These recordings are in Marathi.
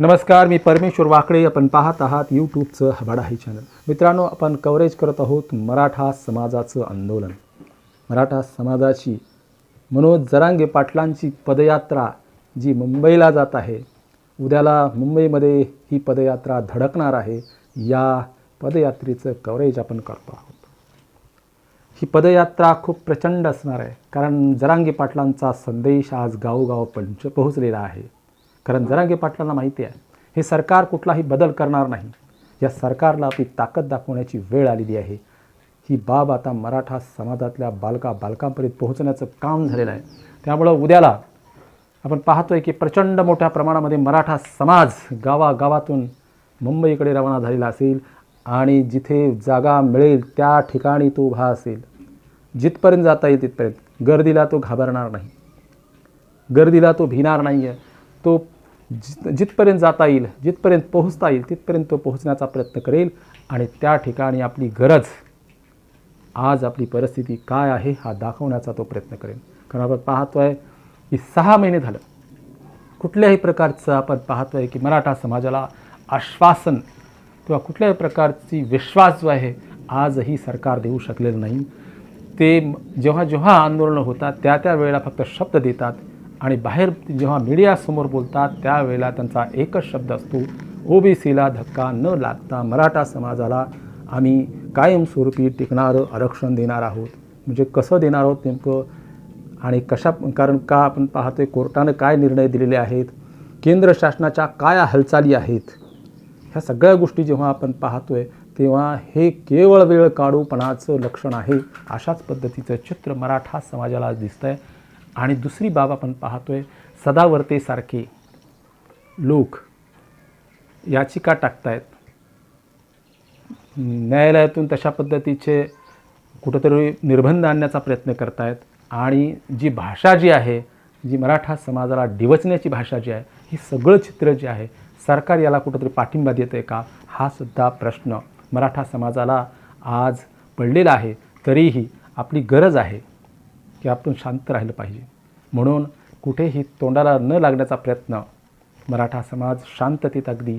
नमस्कार मी परमेश्वर वाकडे आपण पाहत आहात यूट्यूबचं हबाडा हे चॅनल. मित्रांनो आपण कव्हरेज करत आहोत मराठा समाजाचं आंदोलन. मराठा समाजाची मनोज जरांगे पाटलांची पदयात्रा जी मुंबईला जात आहे उद्याला मुंबईमध्ये ही पदयात्रा धडकणार आहे या पदयात्रेचं कव्हरेज आपण करतो आहोत. ही पदयात्रा खूप प्रचंड असणार आहे कारण जरांगे पाटलांचा संदेश आज गावोगाव पंच पोहोचलेला आहे. कारण जरांगे पाटलांना माहिती आहे हे सरकार कुठलाही बदल करणार नाही. या सरकारला आपली ताकद दाखवण्याची वेळ आलेली आहे. ही बाब आता मराठा समाजातल्या बालका बालकांपर्यंत पोहोचण्याचं काम झालेलं आहे. त्यामुळं उद्याला आपण पाहतोय की प्रचंड मोठ्या प्रमाणामध्ये मराठा समाज गावागावातून मुंबईकडे रवाना झालेला असेल आणि जिथे जागा मिळेल त्या ठिकाणी तो उभा असेल. जिथपर्यंत जाता येईल तिथपर्यंत. गर्दीला तो घाबरणार नाही. गर्दीला तो भिणार नाही आहे तो जित जिथपर्यंत जाता येईल जिथपर्यंत पोहोचता येईल तिथपर्यंत तो पोहोचण्याचा प्रयत्न करेल आणि त्या ठिकाणी आपली गरज आज आपली परिस्थिती काय आहे हा दाखवण्याचा तो प्रयत्न करेल. कारण आपण पाहतो आहे की सहा महिने झालं. कुठल्याही प्रकारचं आपण पाहतो आहे की मराठा समाजाला आश्वासन किंवा कुठल्याही प्रकारची विश्वास जो आहे आजही सरकार देऊ शकलेलं नाही. ते जेव्हा जेव्हा आंदोलनं होतात त्या त्या वेळेला फक्त शब्द देतात. आणि बाहेर जेव्हा मीडियासमोर बोलतात त्यावेळेला त्यांचा एकच शब्द असतो ओबीसीला धक्का न लागता मराठा समाजाला आम्ही कायमस्वरूपी टिकणारं आरक्षण देणार आहोत. म्हणजे कसं देणार आहोत नेमकं? आणि कशा कारण का आपण पाहतोय कोर्टानं काय निर्णय दिलेले आहेत? केंद्र शासनाच्या काय हालचाली आहेत? ह्या सगळ्या गोष्टी जेव्हा आपण पाहतोय तेव्हा हे केवळ वेळ काढूपणाचं लक्षण आहे. अशाच पद्धतीचं चित्र मराठा समाजाला दिसतं आहे आणि दुसरी बाब आपण पाहतोय सदावर्तेसारखे लोक याचिका टाकतायत? न्यायालयातून तशा पद्धतीचे कुठंतरी निर्बंध आणण्याचा प्रयत्न करतायत आणि जी भाषा जी आहे जी मराठा समाजाला डिवचण्याची भाषा जी आहे ही सगळं चित्र जे आहे सरकार याला कुठंतरी पाठिंबा देतं आहे का? हा सुद्धा प्रश्न मराठा समाजाला आज पडलेला आहे. तरीही आपली गरज आहे की आपण शांत राहिलं पाहिजे. म्हणून कुठेही तोंडाला न लागण्याचा प्रयत्न मराठा समाज शांततेत अगदी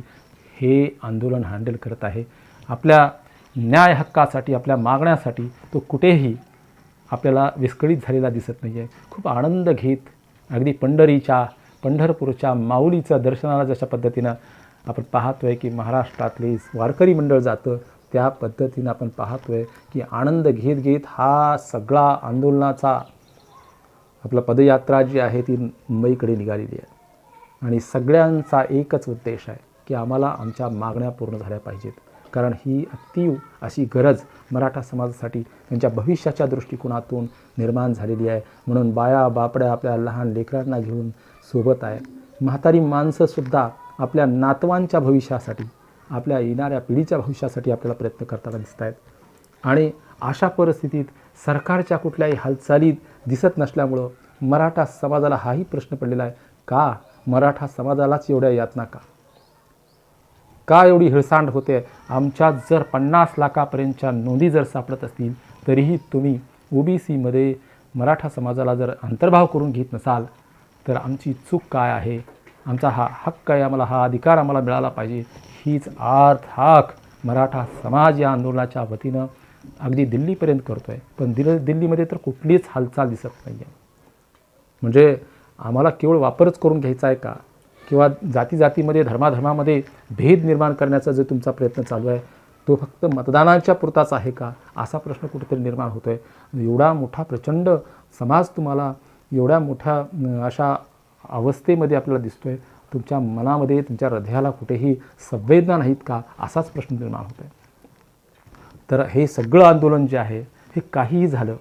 हे आंदोलन हँडल करत आहे. आपल्या न्याय हक्कासाठी आपल्या मागण्यासाठी तो कुठेही आपल्याला विस्कळीत झालेला दिसत नाही आहे खूप आनंद घेत अगदी पंढरीच्या पंढरपूरच्या माऊलीचं दर्शनाला जशा पद्धतीनं आपण पाहतो आहे की महाराष्ट्रातले वारकरी मंडळ जातं त्या पद्धतीनं आपण पाहतो आहे की आनंद घेत घेत हा सगळा आंदोलनाचा आपला पदयात्रा जी आहे ती मुंबईकडे निघालेली आहे. आणि सगळ्यांचा एकच उद्देश आहे की आम्हाला आमच्या मागण्या पूर्ण झाल्या पाहिजेत. कारण ही अतीव अशी गरज मराठा समाजासाठी त्यांच्या भविष्याच्या दृष्टिकोनातून निर्माण झालेली आहे. म्हणून बाया बापड्या आपल्या लहान लेकरांना घेऊन सोबत आहे म्हातारी माणसंसुद्धा आपल्या नातवांच्या भविष्यासाठी आपल्या येणाऱ्या पिढीच्या भविष्यासाठी आपल्याला प्रयत्न करताना दिसत आहेत. आणि अशा परिस्थितीत सरकारच्या कुठल्याही हालचालीत दिसत नसल्यामुळं मराठा समाजाला हाही प्रश्न पडलेला आहे का मराठा समाजालाच एवढ्या यातना का? का एवढी हिळसांड होते? आमच्या जर पन्नास लाखापर्यंतच्या नोंदी जर सापडत असतील तरीही तुम्ही ओ बी सीमध्ये मराठा समाजाला जर अंतर्भाव करून घेत नसाल तर आमची चूक काय आहे? आमचा हा हक्क आहे आम्हाला हा अधिकार आम्हाला मिळाला पाहिजे. हीच आर्थ हाक मराठा समाज या आंदोलनाच्या वतीनं अगदी दिल्लीपर्यंत करतो आहे पण दिल्ली दिल्लीमध्ये तर कुठलीच हालचाल दिसत नाही आहे म्हणजे आम्हाला केवळ वापरच करून घ्यायचा आहे का? किंवा जाती जातीमध्ये धर्माधर्मामध्ये भेद निर्माण करण्याचा जो तुमचा प्रयत्न चालू आहे तो फक्त मतदानाच्या पुरताच आहे का? असा प्रश्न कुठेतरी निर्माण होतो आहे एवढा मोठा प्रचंड समाज तुम्हाला एवढ्या मोठ्या अशा अवस्थेमध्ये आपल्याला दिसतो आहे तुमच्या मनामध्ये तुमच्या हृदयाला कुठेही संवेदना नाहीत का? असाच प्रश्न निर्माण होतो आहे तर हे सगळं आंदोलन जे आहे हे काहीही झालं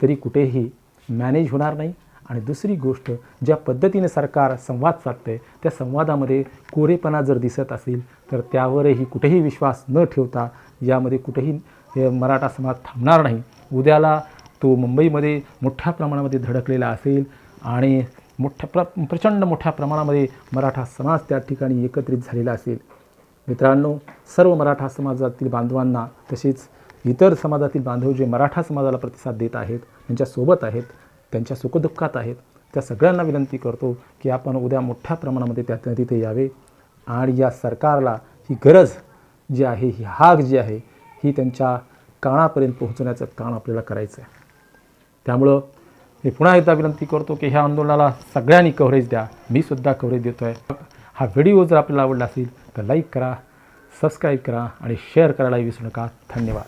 तरी कुठेही मॅनेज होणार नाही. आणि दुसरी गोष्ट ज्या पद्धतीने सरकार संवाद साधते त्या संवादामध्ये कोरेपणा जर दिसत असेल तर त्यावरही कुठेही विश्वास न ठेवता यामध्ये कुठेही मराठा समाज थांबणार नाही. उद्याला तो मुंबईमध्ये मोठ्या प्रमाणामध्ये धडकलेला असेल आणि मोठ्या प्र प्रचंड मोठ्या प्रमाणामध्ये मराठा समाज त्या ठिकाणी एकत्रित झालेला असेल. मित्रांनो सर्व मराठा समाजातील बांधवांना तसेच इतर समाजातील बांधव जे मराठा समाजाला प्रतिसाद देत आहेत त्यांच्यासोबत आहेत त्यांच्या सुखदुःखात आहेत त्या सगळ्यांना विनंती करतो की आपण उद्या मोठ्या प्रमाणामध्ये त्या तिथे यावे आणि या सरकारला ही गरज जी आहे ही हाक जी आहे ही त्यांच्या कानापर्यंत पोहोचवण्याचं काम आपल्याला करायचं आहे त्यामुळं मी पुन्हा एकदा विनंती करतो की ह्या आंदोलनाला सगळ्यांनी कव्हरेज द्या. मी सुद्धा कव्हरेज देतो आहे हा व्हिडिओ जर आपल्याला आवडला असेल तर लाईक करा सबस्क्राईब करा आणि शेअर करायला विसरू नका. धन्यवाद.